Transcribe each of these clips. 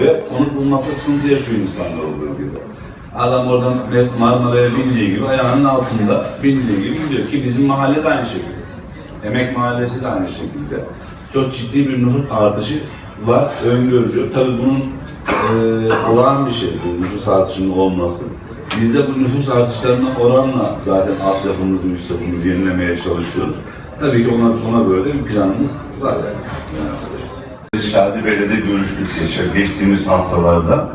Ve konut bulmakta sıkıntı yaşıyor insanlar o bölgede. Adam oradan Marmara'ya bindiği gibi ayağının altında bindiği gibi gidiyor ki bizim mahalle de aynı şekilde. Emek mahallesi de aynı şekilde. Çok ciddi bir nüfus artışı var, öngörülüyor. Tabii bunun eee olağan bir şey, nüfus artışının olması. Biz de bu nüfus artışlarına oranla zaten altyapımızı, üst yapımızı yenilemeye çalışıyoruz. Tabii ki ona, ona böyle bir planımız var yani. Biz Şadi Bey'le de görüştük geçen, geçtiğimiz haftalarda.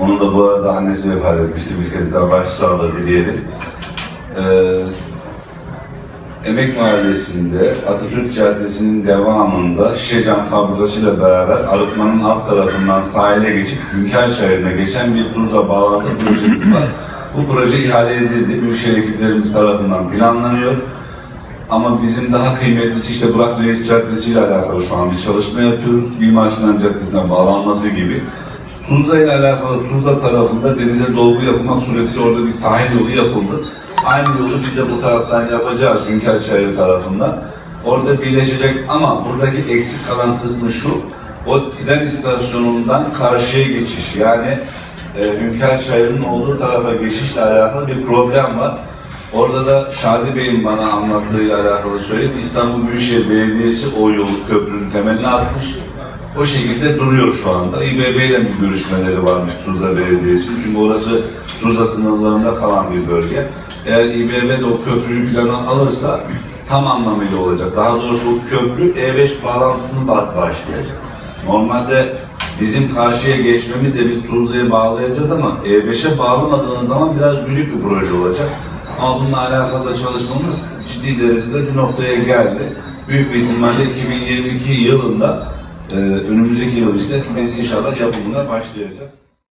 Onun da bu arada annesi vefat etmişti. Bir kez daha başsağlığı dileyelim. Ee, Emek Mahallesi'nde Atatürk Caddesi'nin devamında Şişecam Fabrikası ile beraber arıtmanın alt tarafından sahile geçip Hünkar Şehri'ne geçen bir turla bağlantı projemiz var. Bu proje ihale edildi. Büyükşehir ekiplerimiz tarafından planlanıyor. Ama bizim daha kıymetlisi işte Burak Reis Caddesi ile alakalı şu an bir çalışma yapıyoruz. Mimar Sinan Caddesi'ne bağlanması gibi. Tuzla ile alakalı Tuzla tarafında denize dolgu yapılmak suretiyle orada bir sahil yolu yapıldı. Aynı yolu biz de bu taraftan yapacağız Hünkârşehir tarafından. Orada birleşecek ama buradaki eksik kalan kısmı şu. O tren istasyonundan karşıya geçiş yani e, Hünkârşehir'in olduğu tarafa geçişle alakalı bir problem var. Orada da Şadi Bey'in bana anlattığıyla alakalı söyleyeyim. İstanbul Büyükşehir Belediyesi o yolu köprünün temelini atmış. O şekilde duruyor şu anda. İBB ile bir görüşmeleri varmış Tuzla Belediyesi'nin. Çünkü orası Tuzla sınırlarında kalan bir bölge. Eğer İBB de o köprüyü plana alırsa tam anlamıyla olacak. Daha doğrusu o köprü E5 bağlantısını ba- başlayacak. Normalde bizim karşıya geçmemizle biz Tuzla'yı bağlayacağız ama E5'e bağlamadığınız zaman biraz büyük bir proje olacak. Ama alakalı çalışmamız ciddi derecede bir noktaya geldi. Büyük bir ihtimalle 2022 yılında e, önümüzdeki yıl işte biz inşallah yapımına başlayacağız.